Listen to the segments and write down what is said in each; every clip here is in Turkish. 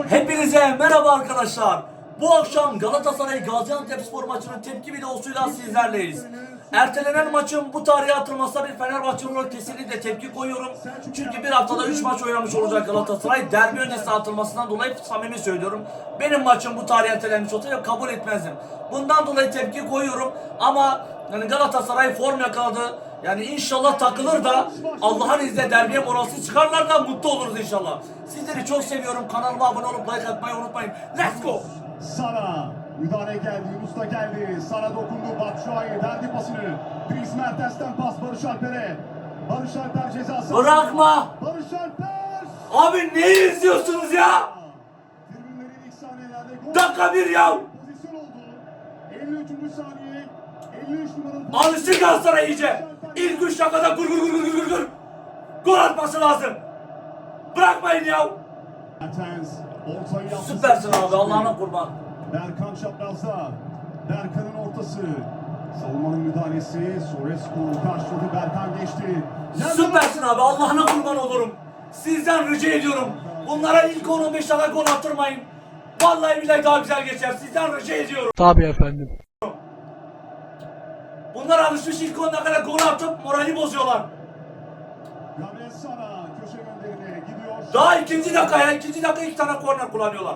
Hepinize merhaba arkadaşlar. Bu akşam Galatasaray Gaziantepspor maçının tepki videosuyla sizlerleyiz. Ertelenen maçın bu tarihe atılmasına bir Fenerbahçe olarak kesinlikle tepki koyuyorum. Çünkü bir haftada 3 maç oynamış olacak Galatasaray. Derbi öncesi atılmasından dolayı samimi söylüyorum. Benim maçım bu tarihe ertelenmiş olsaydı kabul etmezdim. Bundan dolayı tepki koyuyorum ama yani Galatasaray form yakaladı. Yani inşallah takılır da Allah'ın izniyle derbiye moralsiz çıkarlar da mutlu oluruz inşallah. Sizleri çok seviyorum. Kanalıma abone olup like atmayı unutmayın. Let's go! Sara müdahale geldi Yunus da geldi Sara dokundu Batshuayi verdi pasını Dries Mertens'ten pas Barış Alper'e Barış Alper ceza sahası Bırakma! Barış Alper Abi ne izliyorsunuz ya? Dakika bir ya! pozisyon oldu 53. saniye 53 numaralı Alıştır Galatasaray iyice. İlk üç dakikada gur gur gur gur gur gur. Gol atması lazım. Bırakmayın ya. Süpersin abi Allah'ına kurban. Berkan çaprazda Berkan'ın ortası Savunmanın müdahalesi Sorescu karşıladı Berkan geçti Süpersin abi Allah'ına kurban olurum. Sizden rica ediyorum. Bunlara ilk 10-15 dakika gol attırmayın. Vallahi billahi daha güzel geçer. Sizden rica ediyorum. Tabii efendim. Bunlar alışmış ilk 10 dakikada gol atıp morali bozuyorlar. Daha ikinci dakika ya. ikinci dakika iki tane korner kullanıyorlar.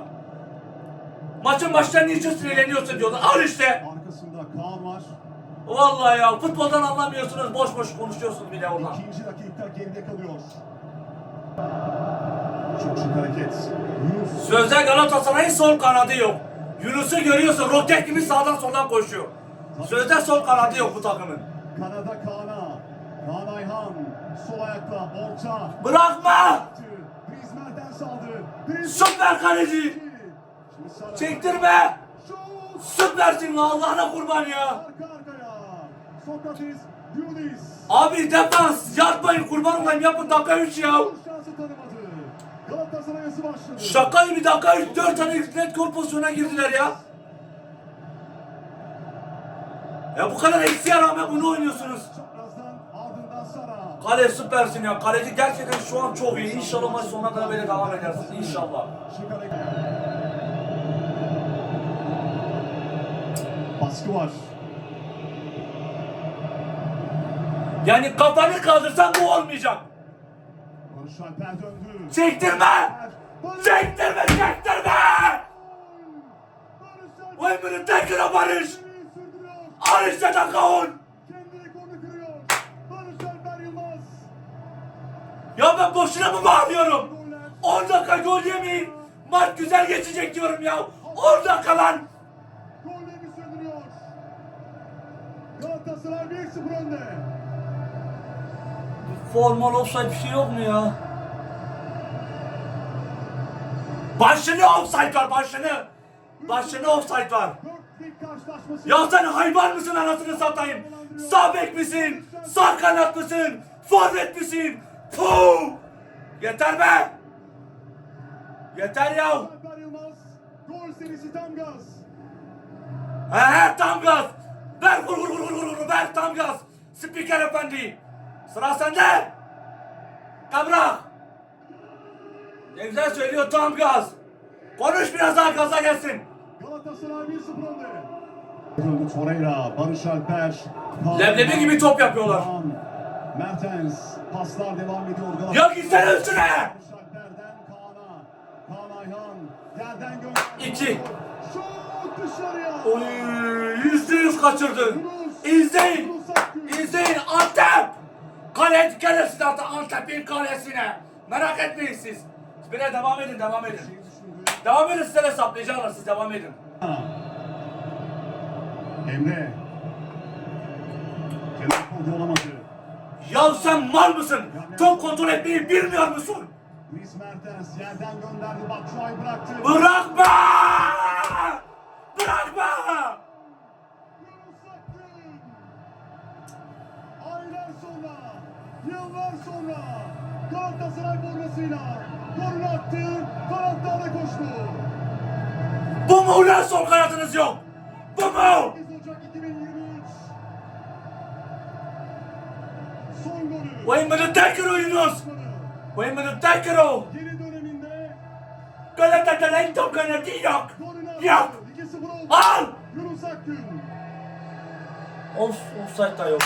Maçın başlarında niçin sinirleniyorsun diyorlar. Al işte. Arkasında Kaan var. Vallahi ya futboldan anlamıyorsunuz. Boş boş konuşuyorsunuz bile oradan. İkinci dakika geride kalıyor. Çok şık hareket. Yunus. Sözde Galatasaray'ın sol kanadı yok. Yunus'u görüyorsun roket gibi sağdan soldan koşuyor. Sözde sol kanadı yok bu takımın. Kanada Kaan'a. Kaan Ayhan. Sol ayakla. Orta. Bırakma! Attı. Dries Mertens aldı. Dries Süper kaleci! Çektirme! Süpersin Allah'ına kurban ya! Sokrates. Yunus. Abi defans yapmayın kurban olayım yapın dakika 3 ya. Şaka gibi dakika 3 4 tane net gol pozisyonuna girdiler ya. Ya bu kadar eksiğe rağmen bunu oynuyorsunuz. Kale süpersin ya. Kaleci gerçekten şu an çok iyi. İnşallah maç sonuna kadar böyle devam edersin. İnşallah. Baskı var. Yani kafanı kaldırsan bu olmayacak. Çektirme! Çektirme, çektirme! Alper bunu tekrar Barış! İşte dakika 10! Kendi rekorunu kırıyor. Barış Alper Yılmaz. Ya ben boşuna mı bağırıyorum? Goller. 10 dakika gol yemeyin. Maç güzel geçecek diyorum ya. 10 dakika lan. Gollerini sürdürüyor. Galatasaray 1-0 önde. Formal offside bir şey yok mu ya? Başını offside var başını. Başını offside var. Ya sen hayvan mısın anasını satayım? Sağ bek misin? Sağ kanat mısın? Forvet misin? Puh! Yeter be! Yeter ya! Gol serisi tam gaz. He tam gaz! Ver vur vur vur vur vur ver tam gaz! Spiker efendi! Sıra sende! Kabrak! Ne güzel söylüyor tam gaz! Konuş biraz daha gaza gelsin! Galatasaray 1-0 önde. Torreira, Barış Alper. Leblebi gibi top yapıyorlar. Mertens. Paslar devam ediyor. Galatasaray. Ya gitsene üstüne! İki. Oy, yüzde yüz kaçırdı. İzleyin! İzleyin Antep! Kale, kalesine attı Antep'in kalesine. Merak etmeyin siz. Bire devam edin, devam edin. Devam edin size de saplayacaklar siz devam edin. Emre. Kenar kontrol olamadı. Ya sen mal mısın? Top kontrol etmeyi bilmiyor musun? Luis Mertens yerden gönderdi. Batshuayi bıraktı. Bırakma! Bırakma! Aylar sonra, yıllar sonra Galatasaray formasıyla golünü attı, taraftara koştu. Bu mu ulan sol kanatınız yok? Bu mu? Son golü. Wayne bunu tekrar oyunuz. Wayne bunu tekrar o. Geri döneminde Galatasaray'ın top kanadı yok. Yok. aldı. 2-0 oldu. Al. Yunus Akgün. Of, offside da yok.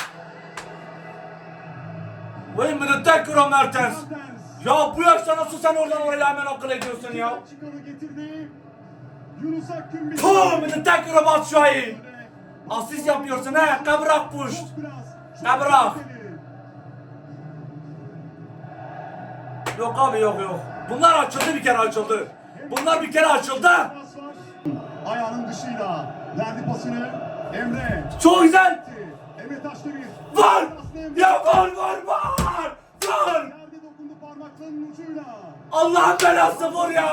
Minute tekrar Mertens. Ya bu yaşta nasıl sen oradan oraya hemen akıl ediyorsun ya? Yunus Akgün bir minute tekrar Batshuayi. Asist yapıyorsun he, kabrak push. Çok Yok abi yok yok. Bunlar açıldı bir kere açıldı. Bunlar bir kere açıldı. Ayağının dışıyla verdi pasını. Emre. Çok güzel. Emre Taşdemir. Var. Emre. Ya var var var. Var. Yerde dokundu parmaklarının ucuyla. Allah'ın belası vur ya.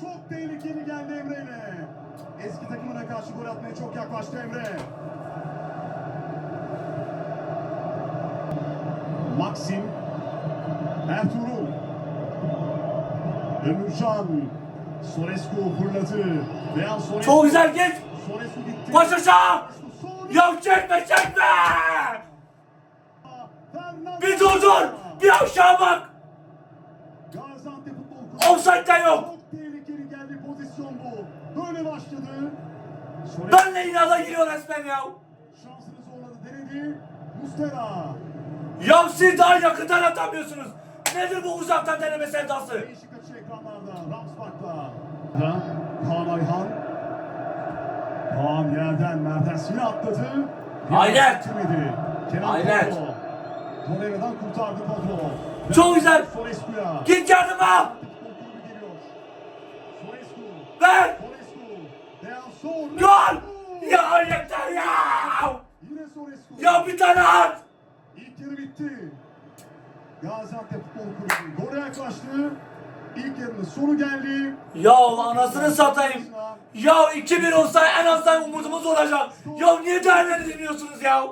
Çok tehlikeli geldi Emre'yle. Eski takımına karşı gol atmaya çok yaklaştı Emre. Maxim. Ertuğrul. Ömürcan. Sorescu fırladı. Veyan Sorescu. Çok güzel geç. Sorescu gitti. Baş aşağı. Ya çekme çekme. Bir dur dur. Bir aşağı bak. Gaziantep Futbol de yok. Çok tehlikeli geldi pozisyon bu. Böyle başladı. Sorescu Benle inada giriyor resmen ya. şansını zorladı denedi. Mustera. Ya siz daha yakından atamıyorsunuz. Nedir bu uzaktan deneme sevdası? Değişik açı ekranlarda. Ramsbach'la. Kaan Ayhan. Kaan yerden Mertens yine atladı. Hayret. Kenan Hayret. Torreira'dan kurtardı Kodro. Çok güzel. Sorescu'ya. Git yardıma. Ver. Gol. Ya yeter ya. Ya bir tane at. İlk yarı bitti. Gaziantep Futbol Kulübü gole yaklaştı. İlk yarının sonu geldi. Ya anasını satayım. Ya 2-1 olsa en azından umudumuz olacak. Ya niye değerlendirmiyorsunuz ya?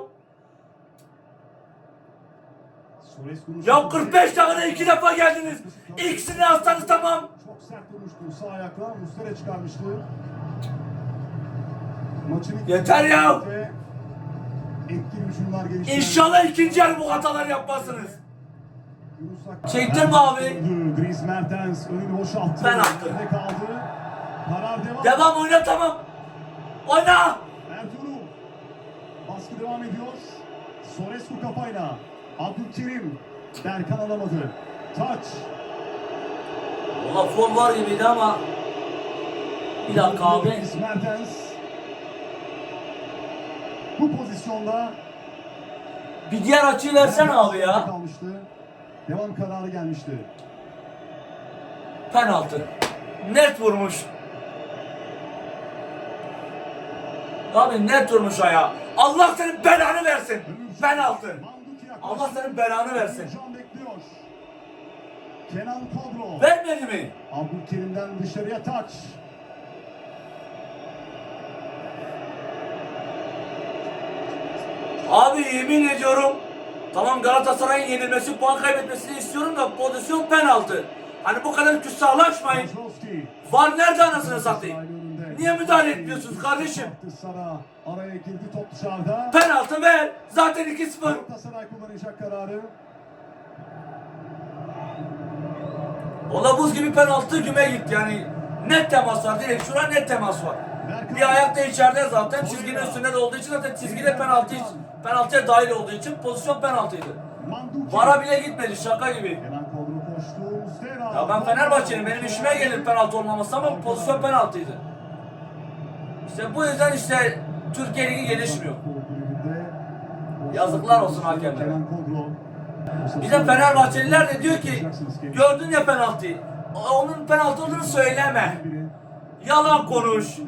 Sorescu'nun Ya şutu- 45 dakikada iki defa geldiniz. İkisini atsanız tamam. Çok sert vurmuştu sağ ayakla. Muslera çıkarmıştı. Maçın Yeter ya. İnşallah ikinci yarı bu hatalar yapmazsınız. Mi abi? Dries Mertens önünü boşalttı. Penaltı. Yerde kaldı. Karar devam. Devam oyna tamam. Oyna. Ertuğrul. Baskı devam ediyor. Sorescu kafayla. Abdülkerim. Berkan alamadı. Taç. Valla fol var gibiydi ama. Bir dakika abi. Dries Mertens. Bu pozisyonda Bir diğer açıyı versene abi ya. Kalmıştı. Devam kararı gelmişti. Penaltı. Net vurmuş. Abi net vurmuş ya. Allah senin belanı versin. Penaltı. Allah senin belanı versin. Kenan Kodro. Vermedi mi? Abdülkerim'den dışarıya taç. Abi yemin ediyorum. Tamam Galatasaray'ın yenilmesi, puan kaybetmesini istiyorum da pozisyon penaltı. Hani bu kadar küstahlaşmayın. Var nerede anasını satayım? Niye müdahale etmiyorsunuz kardeşim? Araya girdi top dışarıda. Penaltı ver. Zaten 2-0. Galatasaray kullanacak kararı. Ola buz gibi penaltı güme gitti yani. Net temas var. Direkt şura net temas var. Bir ayak da içeride zaten çizginin üstünde de olduğu için zaten çizgide penaltı penaltıya dahil olduğu için pozisyon penaltıydı. Vara bile gitmedi şaka gibi. Ya ben Fenerbahçe'nin benim işime gelir penaltı olmaması ama pozisyon penaltıydı. İşte bu yüzden işte Türkiye Ligi gelişmiyor. Yazıklar olsun hakemlere. De Fenerbahçeliler de diyor ki gördün ya penaltıyı. Onun penaltı olduğunu söyleme. Yalan konuş.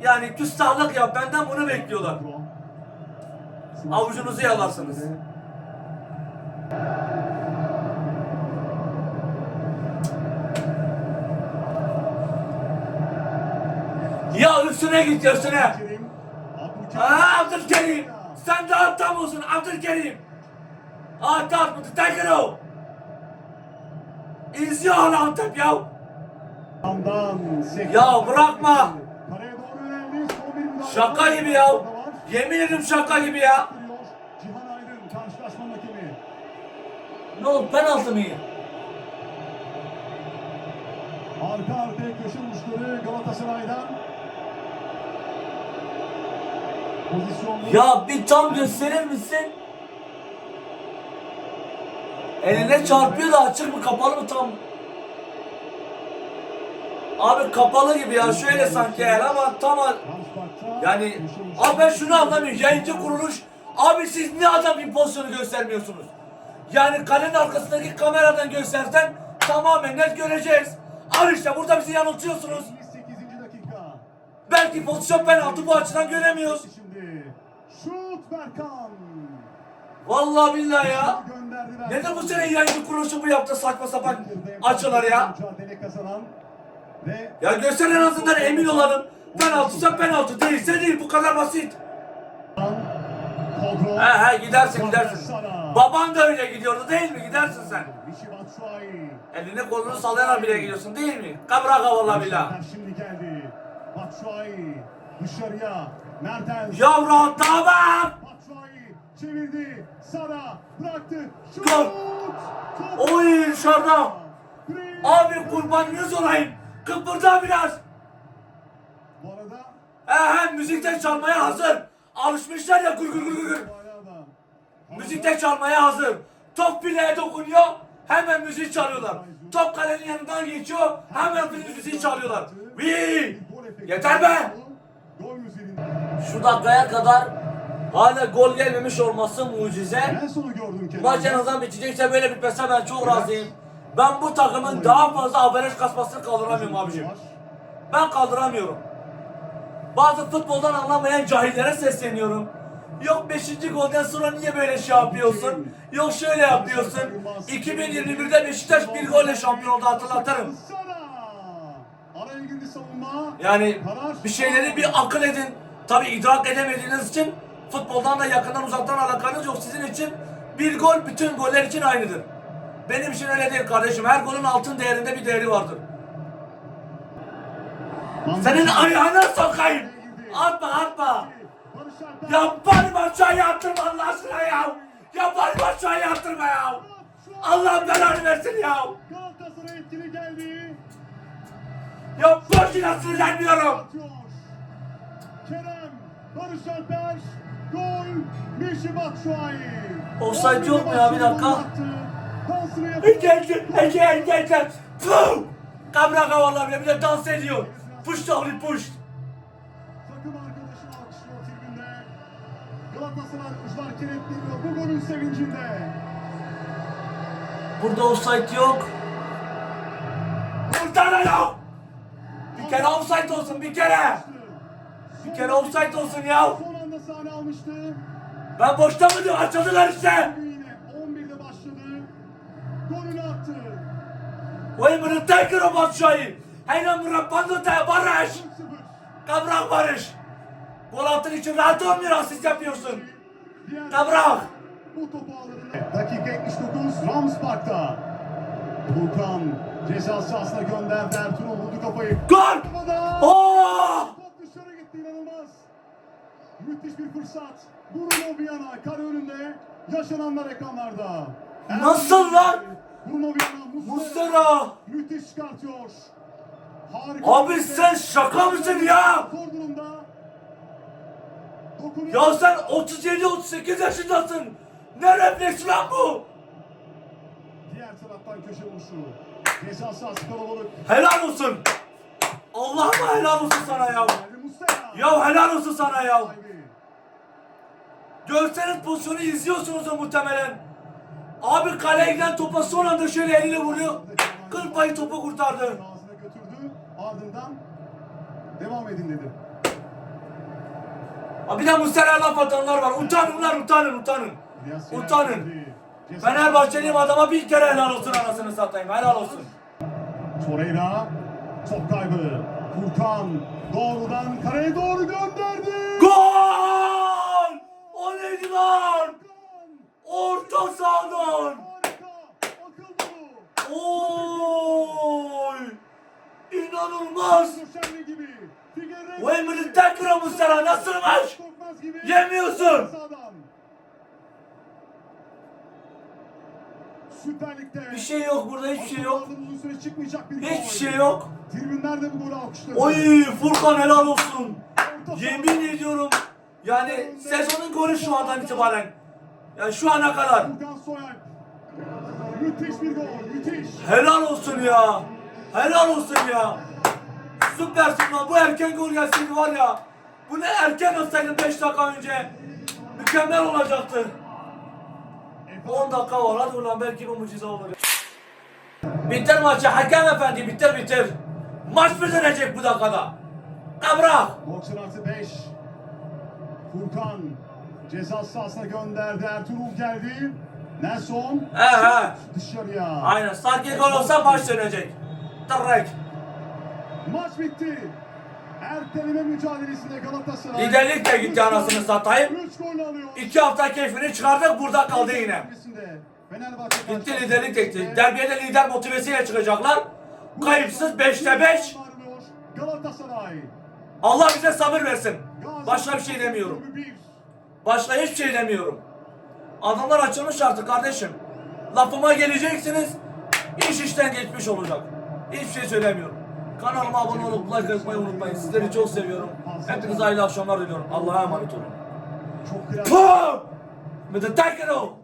Yani küstahlık yap. Benden bunu bekliyorlar. Avucunuzu yalarsınız. Ya üstüne git üstüne. Aa, Abdülkerim. Sen de aptal mısın Abdülkerim? Aptal mı? İt out. İzliyor hala Antep ya. Ya bırakma. Şaka gibi ya. Yemin ederim şaka gibi ya. Cihan Aydın karşılaşma hakemi. Ne oldu penaltı mı? Arka arkaya köşe vuruşları Galatasaray'dan. Pozisyonlu. Ya bir tam gösterir misin? Eline çarpıyor da açık mı kapalı mı tam? Abi kapalı gibi ya şöyle sanki eğer ama tam yani abi ben şunu anlamıyorum yayıncı kuruluş abi siz niye adam bir pozisyonu göstermiyorsunuz? Yani kalenin arkasındaki kameradan göstersen tamamen net göreceğiz. Al işte burada bizi yanıltıyorsunuz. 28. dakika. Belki pozisyon penaltı bu açıdan göremiyoruz. Şut Berkan. Vallahi billahi ya. Neden bu sene yayıncı kuruluşu bu yaptı saçma sapan açılar ya? Ya göster en azından emin olalım. Penaltısa penaltı değilse değil bu kadar basit. He he gidersin gidersin. Baban da öyle gidiyordu değil mi? Gidersin sen. Elini kolunu sallayarak bile gidiyorsun değil mi? Kabra kavala Şimdi geldi. Batshuayi dışarıya. Mertens. Ya rahatlamam. Batshuayi çevirdi. Sara bıraktı. Şut. Gol. Oy dışarıda. Abi kurbanınız olayım. Kıpırda biraz. Bu arada He he müzikte çalmaya hazır. Alışmışlar ya gır gır gır gır. hala da. Müzikte çalmaya hazır. Top bileğe dokunuyor. Hemen müziği çalıyorlar. Top kalenin yanından geçiyor. Hemen müziği çalıyorlar. Vii! Yeter be! Şu dakikaya kadar hala gol gelmemiş olması mucize. Maç en azından bitecekse böyle bitmese ben çok razıyım. Ben bu takımın daha fazla averaj kasmasını kaldıramıyorum abicim. Ben kaldıramıyorum. Bazı futboldan anlamayan cahillere sesleniyorum. Yok 5. golden sonra niye böyle şey yapıyorsun? Yok şöyle yapıyorsun. 2021'de Beşiktaş bir golle şampiyon oldu hatırlatırım. Yani bir şeyleri bir akıl edin. Tabi idrak edemediğiniz için futboldan da yakından uzaktan alakanız yok. Sizin için bir gol bütün goller için aynıdır. Benim için öyle değil kardeşim. Her golün altın değerinde bir değeri vardır. Senin ayağına sokayım. Atma atma. Ya bari başa attırma Allah aşkına ya. Ya bari başa attırma ya. Allah belanı versin ya. Galatasaray etkili geldi. Ya boşuna sinirlenmiyorum. Kerem. Barış Alper. Gol. Mişi Batshuayi. Offside yok mu ya? Bir dakika. Yapıyor. Geldi, gel gel gel. Puh! Kamera kavala bile bir de dans ediyor. Push Charlie push. Takım arkadaşını alkışlıyor tribünde. Galatasaray kuşlar kiretleniyor bu golün sevincinde. Burada offside yok. Burada da yok. Bir kere offside olsun bir kere. Bir kere offside olsun ya. Son anda sahne almıştı. Ben boşta mı diyor açıldılar işte. Bugün yine 11'de başladı. Golünü attı. Tekrar o Batshuayi. Hayna mırabbandı te Barış. 4-0. Kabrak Barış. Gol attığın için rahat olmuyor asist yapıyorsun. Kabrak. bu topu alır. Dakika 79 Rams Park'ta. Volkan ceza sahasına gönderdi. Ertuğrul vurdu kafayı. Gol. Oo! Top dışarı gitti inanılmaz. Müthiş bir fırsat. Bruno Viana kare önünde. Yaşananlar ekranlarda. Nasıl lan? Bruno Viana Muslera. Müthiş çıkartıyor. Harika. Abi sen şaka mısın ya? Zor durumda. Dokunuyor. Ya sen 37-38 yaşındasın. Ne refleks lan bu? Diğer taraftan köşe vuruşu. Ceza sahası kalabalık. Helal olsun. Allah'ıma helal olsun sana ya. Ya helal olsun sana ya. Görseniz pozisyonu izliyorsunuz muhtemelen. Abi kaleye giden topa son anda şöyle eliyle vuruyor. Kıl payı topu kurtardı. Ağzına götürdü. Ardından devam edin dedi. Ha bir de Muslera laf atanlar var. Utanın lan utanın utanın. Utanın. Fenerbahçeliyim adama bir kere helal olsun anasını satayım. Helal olsun. Torreira top kaybı. Furkan doğrudan kareye doğru gönderdi. Gol! O neydi lan? Orta sahadan. Oy! İnanılmaz! Emre'nin tekrar Muslera nasılmış? Korkmaz gibi. Yemiyorsun. Bir şey yok burada hiçbir şey yok. Hiçbir şey yok. Tribünler de bu golü alkışladı. Oy Furkan helal olsun. Yemin ediyorum. Yani sezonun golü şu andan itibaren. Yani şu ana kadar. Müthiş bir gol. Müthiş. Helal olsun ya. Helal olsun ya. Süpersin lan. Bu erken gol gelseydi var ya. Bu ne erken olsaydı 5 dakika önce. Mükemmel olacaktı. 10 dakika var. Hadi ulan belki bu mucize olur. Bitir maçı. Hakem efendi bitir bitir. Maç mı dönecek bu dakikada? Kabrak. 90 artı 5. Furkan ceza sahasına gönderdi. Ertuğrul geldi. Nelson. He he. Dışarıya. Aynen. Sanki gol olsa maç dönecek. Direkt. Maç bitti. Erteleme mücadelesinde Galatasaray. Liderlik de gitti anasını satayım. 3 gol alıyor. İki hafta keyfini çıkardık burada kaldı yine. Gitti liderlik tekti. Derbiye de lider motivesiyle çıkacaklar. Kayıpsız 5'te 5. Galatasaray. Allah bize sabır versin. Başka bir şey demiyorum. Başka hiçbir şey demiyorum. Adamlar açılmış artık kardeşim. Lafıma geleceksiniz. İş işten geçmiş olacak. Hiçbir şey söylemiyorum. Kanalıma abone olup like atmayı unutmayın. Sizleri çok seviyorum. Hepinize hayırlı akşamlar diliyorum. Allah'a emanet olun. Çok. Pum! The Taekwondo!